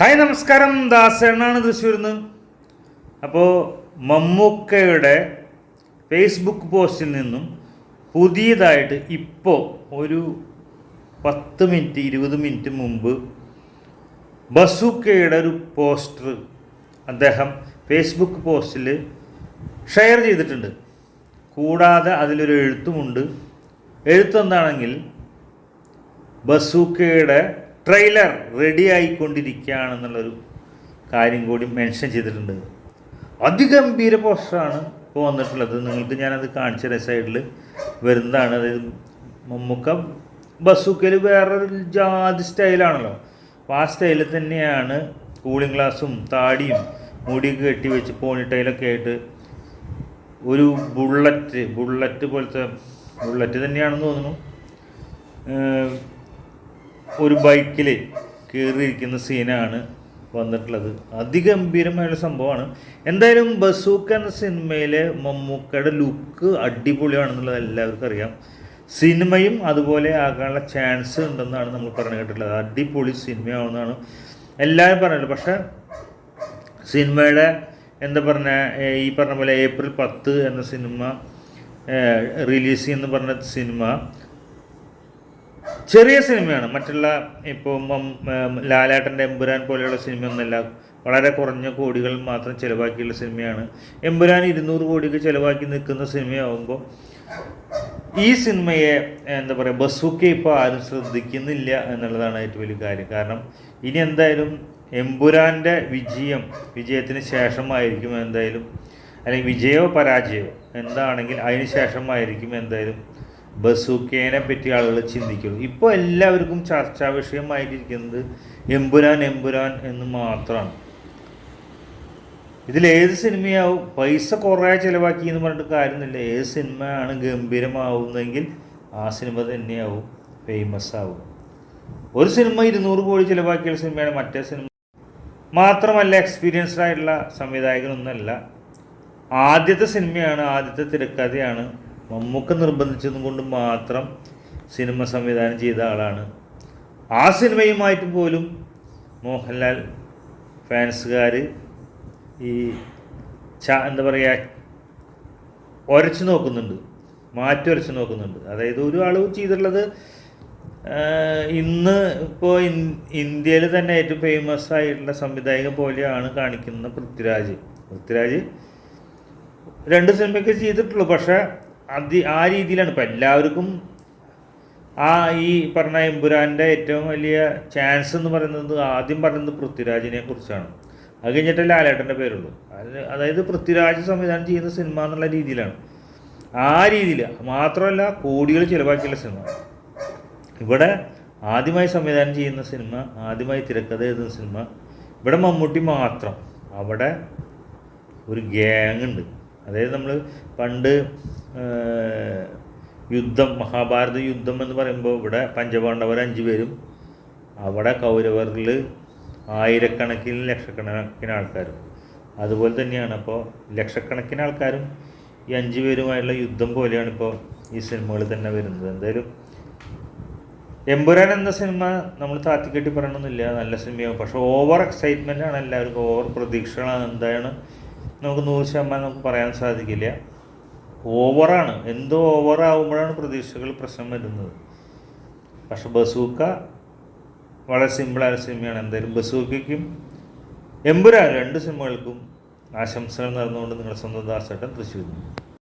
Hi നമസ്കാരം. ദാസേണ്ണാണ് തൃശ്ശൂരിൽ നിന്ന് അപ്പോൾ മമ്മൂക്കയുടെ ഫേസ്ബുക്ക് പോസ്റ്റിൽ നിന്നും പുതിയതായിട്ട് ഇപ്പോൾ ഒരു പത്ത് മിനിറ്റ് ഇരുപത് മിനിറ്റ് മുമ്പ് ബസൂക്കയുടെ ഒരു പോസ്റ്റർ അദ്ദേഹം ഫേസ്ബുക്ക് പോസ്റ്റിൽ ഷെയർ ചെയ്തിട്ടുണ്ട്. കൂടാതെ അതിലൊരു എഴുത്തുമുണ്ട്. എഴുത്തെന്താണെങ്കിൽ ബസൂക്കയുടെ ട്രെയിലർ റെഡി ആയിക്കൊണ്ടിരിക്കുകയാണെന്നുള്ളൊരു കാര്യം കൂടി മെൻഷൻ ചെയ്തിട്ടുണ്ട്. അതിഗംഭീര പോസ്റ്ററാണ് ഇപ്പോൾ വന്നിട്ടുള്ളത്. നിങ്ങൾക്ക് ഞാനത് കാണിച്ച സൈഡിൽ വരുന്നതാണ്. അതായത് മമ്മൂക്ക ബസൂക്കയിൽ വേറൊരു ജാതി സ്റ്റൈലാണല്ലോ അപ്പോൾ ആ സ്റ്റൈലിൽ തന്നെയാണ് കൂളിംഗ് ഗ്ലാസും താടിയും മുടിയൊക്കെ കെട്ടി വെച്ച് പോണിട്ടയിലൊക്കെ ആയിട്ട് ഒരു ബുള്ളറ്റ് ബുള്ളറ്റ് പോലത്തെ ബുള്ളറ്റ് തന്നെയാണെന്ന് തോന്നുന്നു. ഒരു ബൈക്കിൽ കയറിയിരിക്കുന്ന സീനാണ് വന്നിട്ടുള്ളത്. അതിഗംഭീരമായുള്ള സംഭവമാണ്. എന്തായാലും ബസൂക്ക എന്ന സിനിമയിലെ മമ്മൂക്കയുടെ ലുക്ക് അടിപൊളിയാണെന്നുള്ളത് എല്ലാവർക്കും അറിയാം. സിനിമയും അതുപോലെ ആകാനുള്ള ചാൻസ് ഉണ്ടെന്നാണ് നമ്മൾ പറഞ്ഞു കേട്ടിട്ടുള്ളത്. അടിപൊളി സിനിമയാവുന്നതാണ്. എല്ലാവരും പറഞ്ഞത് പക്ഷേ സിനിമയുടെ എന്താ പറഞ്ഞ ഈ പറഞ്ഞ പോലെ ഏപ്രിൽ പത്ത് എന്ന സിനിമ റിലീസ് ചെയ്യുന്ന പറഞ്ഞ സിനിമ ചെറിയ സിനിമയാണ്. മറ്റുള്ള ഇപ്പോൾ ലാലേട്ടന്റെ എമ്പുരാൻ പോലെയുള്ള സിനിമയൊന്നുമല്ല. വളരെ കുറഞ്ഞ കോടികൾ മാത്രം ചിലവാക്കിയുള്ള സിനിമയാണ്. എമ്പുരാൻ ഇരുന്നൂറ് കോടിക്ക് ചിലവാക്കി നിൽക്കുന്ന സിനിമയാവുമ്പോൾ ഈ സിനിമയെ എന്താ പറയുക ബസ്സുക്കെ ഇപ്പോൾ ആരും ശ്രദ്ധിക്കുന്നില്ല എന്നുള്ളതാണ് ഏറ്റവും വലിയ കാര്യം. കാരണം ഇനി എന്തായാലും എമ്പുരാന്റെ വിജയം വിജയത്തിന് ശേഷമായിരിക്കും എന്തായാലും അല്ലെങ്കിൽ വിജയമോ പരാജയമോ എന്താണെങ്കിൽ അതിന് ശേഷമായിരിക്കും എന്തായാലും ബസൂക്കേനെ പറ്റി ആളുകൾ ചിന്തിക്കുള്ളൂ ഇപ്പോൾ എല്ലാവർക്കും ചർച്ചാ വിഷയമായിട്ടിരിക്കുന്നത് എമ്പുരാൻ എമ്പുരാൻ എന്ന് മാത്രമാണ്. ഇതിലേത് സിനിമയാവും? പൈസ കുറേ ചിലവാക്കി എന്ന് പറഞ്ഞിട്ട് കാര്യമൊന്നുമില്ല. ഏത് സിനിമയാണ് ഗംഭീരമാവുന്നതെങ്കിൽ ആ സിനിമ തന്നെയാവും ഫേമസ് ആവും. ഒരു സിനിമ ഇരുന്നൂറ് കോടി ചിലവാക്കിയ സിനിമയാണ് മറ്റേ സിനിമ. മാത്രമല്ല എക്സ്പീരിയൻസ്ഡ് ആയിട്ടുള്ള സംവിധായകനൊന്നല്ല ആദ്യത്തെ സിനിമയാണ് ആദ്യത്തെ തിരക്കഥയാണ് മമ്മൂക്ക നിർബന്ധിച്ചതും കൊണ്ട് മാത്രം സിനിമ സംവിധാനം ചെയ്ത ആളാണ്. ആ സിനിമയുമായിട്ട് പോലും മോഹൻലാൽ ഫാൻസുകാർ ഈ ച എന്താ പറയുക ഒരച്ചു നോക്കുന്നുണ്ട്. മാറ്റി ഉരച്ച് നോക്കുന്നുണ്ട്. അതായത് ഒരു അളവ് ചെയ്തിട്ടുള്ളത് ഇന്ന് ഇപ്പോൾ ഇന്ത്യയിൽ തന്നെ ഏറ്റവും ഫേമസ് ആയിട്ടുള്ള സംവിധായകൻ പോലെയാണ് കാണിക്കുന്ന പൃഥ്വിരാജ്. പൃഥ്വിരാജ് രണ്ട് സിനിമയൊക്കെ ചെയ്തിട്ടുള്ളൂ. പക്ഷേ അത് ആ രീതിയിലാണ്. ഇപ്പം എല്ലാവർക്കും ആ ഈ പറഞ്ഞ എമ്പുരാന്റെ ഏറ്റവും വലിയ ചാൻസ് എന്ന് പറയുന്നത് ആദ്യം പറയുന്നത് പൃഥ്വിരാജിനെ കുറിച്ചാണ്. അത് കഴിഞ്ഞിട്ട് ലാലേട്ടന്റെ പേരുള്ളൂ. അതിന് അതായത് പൃഥ്വിരാജ് സംവിധാനം ചെയ്യുന്ന സിനിമ എന്നുള്ള രീതിയിലാണ്. ആ രീതിയിൽ മാത്രമല്ല കോടികൾ ചിലവാക്കിയുള്ള സിനിമ. ഇവിടെ ആദ്യമായി സംവിധാനം ചെയ്യുന്ന സിനിമ ആദ്യമായി തിരക്കഥ എഴുതുന്ന സിനിമ ഇവിടെ മമ്മൂട്ടി മാത്രം. അവിടെ ഒരു ഗ്യാങ് ഉണ്ട്. അതായത് നമ്മൾ പണ്ട് യുദ്ധം മഹാഭാരത യുദ്ധം എന്ന് പറയുമ്പോൾ ഇവിടെ പഞ്ചപാണ്ഡവർ അഞ്ച് പേരും അവിടെ കൗരവരിൽ ആയിരക്കണക്കിന് ലക്ഷക്കണക്കിന് ആൾക്കാരും. അതുപോലെ തന്നെയാണ് അപ്പോൾ ലക്ഷക്കണക്കിന് ആൾക്കാരും ഈ അഞ്ച് പേരുമായുള്ള യുദ്ധം പോലെയാണ് ഇപ്പോൾ ഈ സിനിമകൾ തന്നെ വരുന്നത്. എന്തായാലും എമ്പുരാൻ എന്ന സിനിമ നമ്മൾ താത്തിക്കെട്ടി പറയണമെന്നില്ല നല്ല സിനിമയാവും. പക്ഷേ ഓവർ എക്സൈറ്റ്മെന്റ് ആണ് എല്ലാവർക്കും. ഓവർ പ്രതീക്ഷകളാണ്. എന്താണ് നമുക്ക് നൂറ് ശതമാനം നമുക്ക് പറയാൻ സാധിക്കില്ല. ഓവറാണ്. എന്തോ ഓവറാകുമ്പോഴാണ് പ്രതീക്ഷകൾ പ്രശ്നം വരുന്നത്. പക്ഷെ ബസൂക്ക വളരെ സിമ്പിളായ സിനിമയാണ്. എന്തായാലും ബസൂക്കയ്ക്കും എമ്പുരാൻ രണ്ട് സിനിമകൾക്കും ആശംസകൾ നടന്നുകൊണ്ട് നിങ്ങളുടെ സ്വന്തം ദാസേട്ടൻ തൃശ്ശൂർ